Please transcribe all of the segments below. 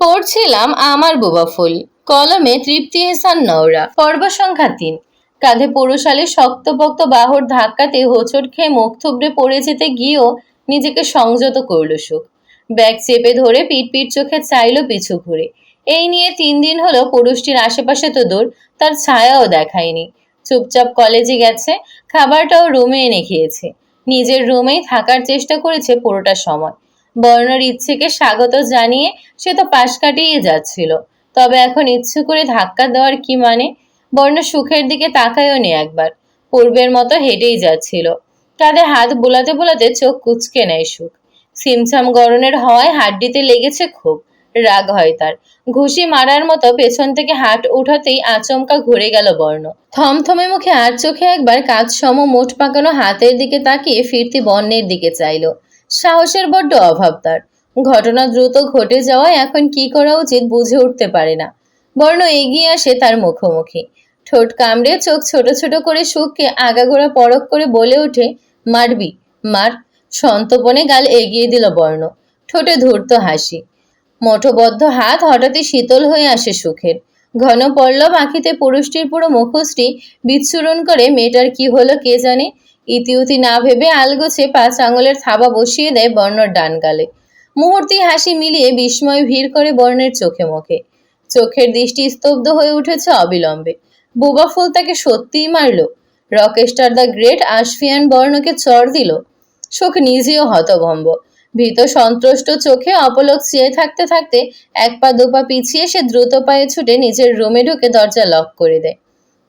পড়ছিলাম আমার বোবা ফুল। কলমে তৃপ্তি এহসান নওরা। পর্ব সংখ্যা তিন। কাঁধে পুরুষালে শক্তপোক্ত বাহুর ধাক্কাতে হোঁচট খেয়ে মুখ থুবড়ে পড়ে যেতে গিয়েও নিজেকে সংযত করল সুখ। ব্যাগ চেপে ধরে পিট পিট চোখে চাইলো পিছু ঘুরে। এই নিয়ে তিন দিন হলো পুরুষটির আশেপাশে তো দূর, তার ছায়াও দেখায়নি। চুপচাপ কলেজে গেছে, খাবারটাও রুমে এনে খেয়েছে। নিজের রুমেই থাকার চেষ্টা করেছে পুরোটা সময়। বর্ণর ইচ্ছেকে স্বাগত জানিয়ে সে তো পাশ কাটিয়ে যাচ্ছিল। তবে এখন ইচ্ছে করে ধাক্কা দেওয়ার কি মানে? বর্ণ সুখের দিকে তাকায়ও নি একবার। পূর্বের মতো হেঁটেই যাচ্ছিল। তাদের হাত বোলাতে বোলাতে চোখ কুচকে নেয় সুখ। সিমছাম গরনের হওয়ায় হাড্ডিতে লেগেছে খুব রাগ হয় তার। ঘুষি মারার মতো পেছন থেকে হাট উঠাতেই আচমকা ঘুরে গেল বর্ণ। থমথমে মুখে আর চোখে একবার কাজ সম মোট পাকানো হাতের দিকে তাকিয়ে ফিরতি বর্ণের দিকে চাইল। সাহসের বড্ড অভাব তার। ঘটনা দ্রুত ঘটে যাওয়ায় এখন কি করা উচিত বুঝে উঠতে পারে না। বর্ণ এগিয়ে আসে তার মুখোমুখি। ঠোঁট কামড়ে চোখ ছোট ছোট করে সুখকে আগাগোড়া পরক করে বলে ওঠে, মারবি, মার। সন্তপনে গাল এগিয়ে দিল বর্ণ। ঠোঁটে ধূর্ত হাসি। মুঠোবদ্ধ হাত হঠাৎই শীতল হয়ে আসে সুখের। ঘন পল্লব আঁখিতে পুরুষটির পুরো মুখোশটি বিচ্ছুরণ করে, মেয়েটার কি হলো কে জানে? ইতিউতি না ভেবে আলগোছে পাঁচ আঙুলের থাবা বসিয়ে দেয় বর্ণর ডান গালে। মুহূর্তে হাসি মিলিয়ে বিস্ময় ভিড় করে বর্ণের চোখে মুখে। চোখের দৃষ্টি স্তব্ধ হয়ে উঠেছে অবিলম্বে। বোবা ফুল তাকে সত্যিই মারল। রকেস্টার দ্য গ্রেট আশফিয়ান বর্ণকে চর দিল। শোক নিজেও হতভম্ব। ভীত সন্ত্রষ্ট চোখে অপলক চেয়ে থাকতে থাকতে এক পা দুপা পিছিয়ে সে দ্রুত পায়ে ছুটে নিজের রুমে ঢুকে দরজা লক করে দেয়।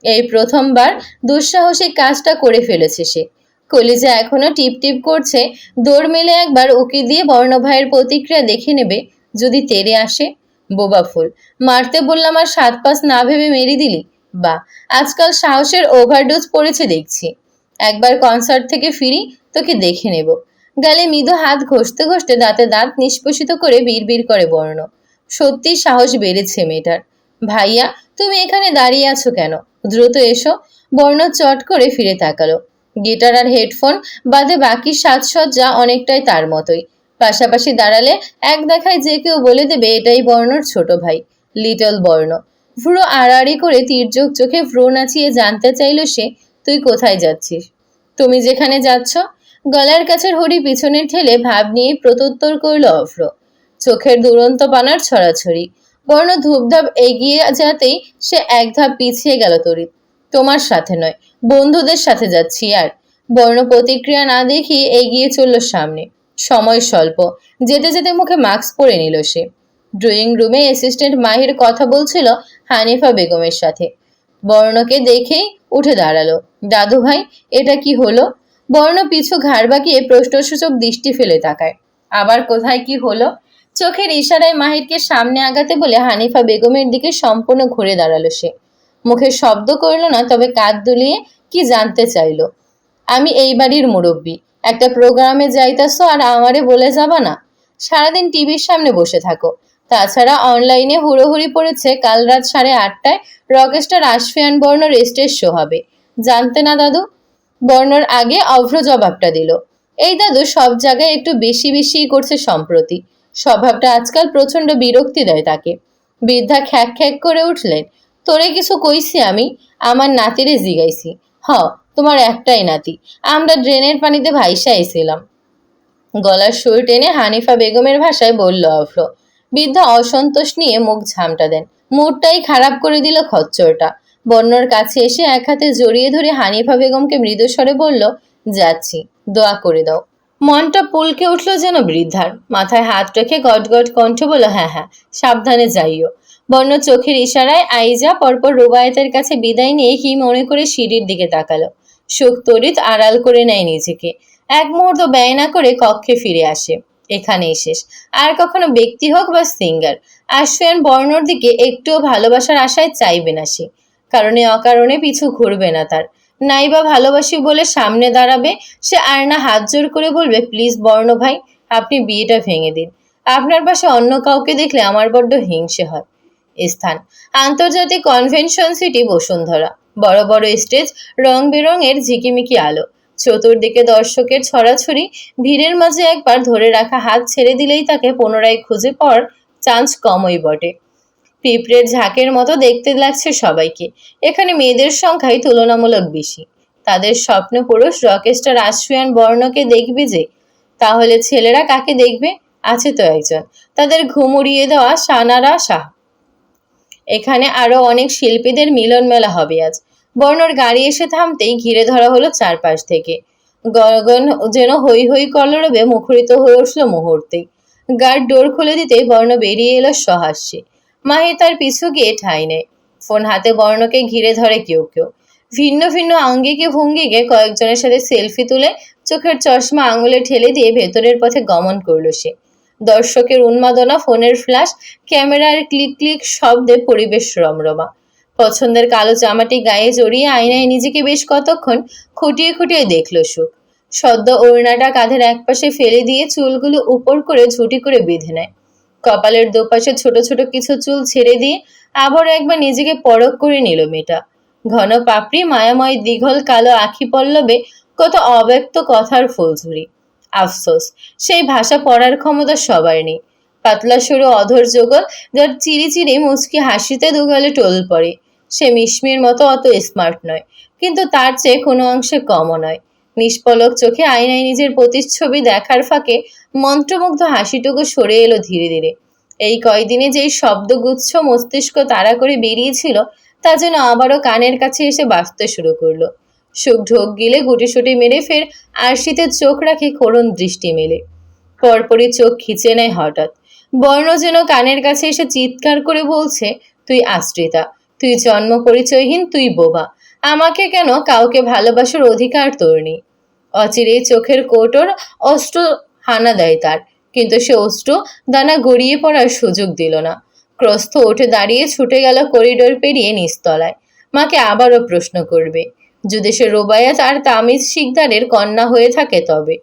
এই প্রথমবার দুঃসাহসিক কাজটা করে ফেলেছে সে। কলিজা এখনও টিপ টিপ করছে, দৌড় মেলে একবার উকি দিয়ে বর্ণভাইয়ের প্রতিক্রিয়া দেখে নেবে, যদি তেরে আসে। বোবা ফুল, মারতে বললাম আর সাত পাঁচ না ভেবে মেরে দিলি? বা আজকাল সাহসের ওভারডোজ পড়েছে দেখছি। একবার কনসার্ট থেকে ফিরি, তোকে দেখে নেব। গালে মৃদু হাত ঘষতে ঘষতে দাঁতে দাঁত নিষ্পোষিত করে বিড়বিড় করে বর্ণ। সত্যি সাহস বেড়েছে মেয়েটার। ভাইয়া তুমি এখানে দাঁড়িয়ে আছো কেন? দ্রুত এসো। বর্ণ চট করে ফিরে তাকালো। গিটার আর হেডফোন বাদে বাকি সাজসজ্জা অনেকটাই তার মতোই। পাশাপাশি দাঁড়ালে এক দেখায় যে কেউ বলে দেবে, এটাই বর্ণর ছোট ভাই, লিটল বর্ণ। ভ্রু আড়াআড়ি করে তীর্যক চোখে ভ্রু নাচিয়ে জানতে চাইল সে, তুই কোথায় যাচ্ছিস? তুমি যেখানে যাচ্ছ? গলার কাছের হরি পিছনে ঠেলে ভাব নিয়ে প্রত্যুত্তর করল অভ্র। চোখের দুরন্ত পানার ছড়াছড়ি। বর্ণ ধূপধাপ এগিয়ে যাতেই সে এক ধাপ পিছিয়ে গেল তরিত তোমার সাথে নয়, বন্ধুদের সাথে যাচ্ছি আর। বর্ণ প্রতিক্রিয়া না দেখিয়ে এগিয়ে চলল সামনে। সময় স্বল্প, যেতে যেতে মুখে মাস্ক পরে নিল সে। ড্রয়িং রুমে অ্যাসিস্ট্যান্ট মাহির কথা বলছিল হানিফা বেগমের সাথে। বর্ণকে দেখেই উঠে দাঁড়াল। দাদু ভাই, এটা কি হলো? বর্ণ পিছু ঘাড় বাঁকিয়ে প্রশ্নসূচক দৃষ্টি ফেলে তাকায়। আবার কোথায় কি হলো? চোখের ইশারায় মাহিরকে সামনে আগাতে বলে হানিফা বেগমের দিকে সম্পূর্ণ ঘুরে দাঁড়াল সে। মুখে শব্দ করল না, তবে কাঁধ দুলিয়ে কি জানতে চাইলো? আমি এই বাড়ির মুরব্বী, একটা প্রোগ্রামে যাইতাছো আর আমারে বলে যাবা না? সারাদিন টিভির সামনে বসে থাকো। তাছাড়া অনলাইনে হুড়োহুড়ি পড়েছে, কাল রাত সাড়ে আটটায় রকেস্টার আশফিয়ান বর্ণর স্টেজ শো হবে। জানতে না দাদু? বর্ণর আগে অভ্র জবাবটা দিল। এই দাদু সব জায়গায় একটু বেশি বেশি করছে সম্প্রতি। স্বভাবটা আজকাল প্রচণ্ড বিরক্তি দেয় তাকে। বৃদ্ধা খ্যাক খ্যাক করে উঠলেন, তোরে কিছু কইছি আমি, আমার নাতিরে জিগাইছি। হ, তোমার একটাই নাতি, আমরা ড্রেনের পানিতে ভাইসা গলার সুর টেনে হানিফা বেগমের ভাষায় বলল অভ্র বৃদ্ধা অসন্তোষ নিয়ে মুখ ঝামটা দেন। মুডটাই খারাপ করে দিল খচ্চরটা। বন্যর কাছে এসে এক হাতে জড়িয়ে ধরে হানিফা বেগমকে মৃদুস্বরে বলল, যাচ্ছি, দোয়া করে দাও। মনটা পুলকে উঠল যেন বৃদ্ধার। মাথায় হাত রেখে গট গট কণ্ঠে বলল হ্যাঁ হ্যাঁ সাবধানে যাইও। বর্ণ চোখের ইশারায় আইজা পরপর রুবায়েতের কাছে বিদায় নিয়ে কি মনে করে সিঁড়ির দিকে তাকালো। সুখ তরিত আড়াল করে নেয় নিজেকে। এক মুহূর্ত ব্যয় না করে কক্ষে ফিরে আসে। এখানেই শেষ। আর কখনো ব্যক্তি হোক বা সিঙ্গার আশফিয়ান বর্ণর দিকে একটুও ভালোবাসার আশায় চাইবে না সে। কারণে অকারণে পিছু ঘুরবে না তার। নাই বা ভালোবাসি বলে সামনে দাঁড়াবে, সে আর না হাত জোর করে বলবে, প্লিজ বর্ণ ভাই, আপনি বিয়েটা ভেঙে দিন। আপনার পাশে অন্য কাউকে দেখলে আমার বড্ড হিংসে হয়। স্থান, আন্তর্জাতিক কনভেনশন সিটি বসুন্ধরা। বড় বড় স্টেজ রং বেরঙের ঝিকিমিকি আলো। চতুর্দিকে দর্শকের ছড়াছড়ি, ভিড়ের মাঝে একবার ধরে রাখা হাত ছেড়ে দিলেই তাকে পুনরায় খুঁজে পাওয়ার চান্স কমই বটে। পিঁপড়ের ঝাঁকের মতো দেখতে লাগছে সবাইকে। এখানে মেয়েদের সংখ্যাই তুলনামূলক বেশি। তাদের স্বপ্ন পুরুষ রকেস্টার আশ্রিয়ান বর্ণকে দেখবে যে, তাহলে ছেলেরা কাকে দেখবে? আছে তো একজন। তাদের ঘুম উড়িয়ে দেওয়া সানারা শাহ। এখানে আরও অনেক শিল্পীদের মিলন মেলা হবে আজ। বর্ণর গাড়ি এসে থামতেই ঘিরে ধরা হলো চারপাশ থেকে। গগন যেন হই হই কলরবে মুখরিত হয়ে উঠল মুহূর্তেই। গার্ড ডোর খুলে দিতেই বর্ণ বেরিয়ে এলো সহাস্যে মাহি তার পিছু গিয়ে ঠাঁই নেয়। ফোন হাতে বর্ণকে ঘিরে ধরে কেউ কেউ। ভিন্ন ভিন্ন আঙ্গিকে ভঙ্গিকে কয়েকজনের সাথে সেলফি তুলে চোখের চশমা আঙুলে ঠেলে দিয়ে ভেতরের পথে গমন করল সে। দর্শকের উন্মাদনা ফোনের ফ্ল্যাশ, ক্যামেরার ক্লিক ক্লিক শব্দে পরিবেশ রমরমা। পছন্দের কালো জামাটি গায়ে জড়িয়ে আয়নায় নিজেকে বেশ কতক্ষণ খুঁটিয়ে খুঁটিয়ে দেখল সুখ। সদ্য ওড়নাটা কাঁধের একপাশে ফেলে দিয়ে চুলগুলো উপর করে ঝুটি করে বেঁধে নেয়। কপালের দুপাশে ছোট ছোট কিছু চুল ছেড়ে দিয়ে আবার একবার নিজেকে পরক করে নিল মেয়েটা। ঘন পাপড়ি, মায়াময়, দীঘল, কালো আখি পল্লবে, কত অব্যক্ত কথার ফুলঝুরি। আফসোস, সেই ভাষা পড়ার ক্ষমতা সবার নেই। পাতলা সরু অধর যুগল যার চিরি চিরি মুচকি হাসিতে দুগালে টোল পড়ে। সে মিশমির মতো অত স্মার্ট নয়, কিন্তু তার চেয়ে কোনো অংশে কমও নয়। নিষ্পলক চোখে আয়নায় নিজের প্রতিচ্ছবি দেখার ফাঁকে মন্ত্রমুগ্ধ হাসিটুকু সরে এলো ধীরে ধীরে। এই কয়দিনে যেই শব্দগুচ্ছ মস্তিষ্ক তাড়া করে বেরিয়েছিল, তা যেন আবারও কানের কাছে এসে বাঁচতে শুরু করল। সুখ ঢোক গিলে গুটিসুটি মেরে ফের আরশিতে চোখ রাখে করুণ দৃষ্টি মেলে। পরপরই চোখ খিচে নেয় হঠাৎ। বর্ণ যেন কানের কাছে এসে চিৎকার করে বলছে, তুই আশ্রিতা, তুই জন্ম পরিচয়হীন, তুই বোবা। আমাকে কেন কাউকে ভালোবাসার অধিকার তোর নেই? অচিরেই চোখের কোটর অস্ত্র হানা দেয় তার। কিন্তু সে অস্ত্র দানা গড়িয়ে পড়ার সুযোগ দিল না। ক্রস্থ উঠে দাঁড়িয়ে ছুটে গেল করিডোর পেরিয়ে নিস্তলায় মাকে আবারও প্রশ্ন করবে, যদি সে রোবায়াত আর তামিজ শিকদারের কন্যা হয়ে থাকে তবে।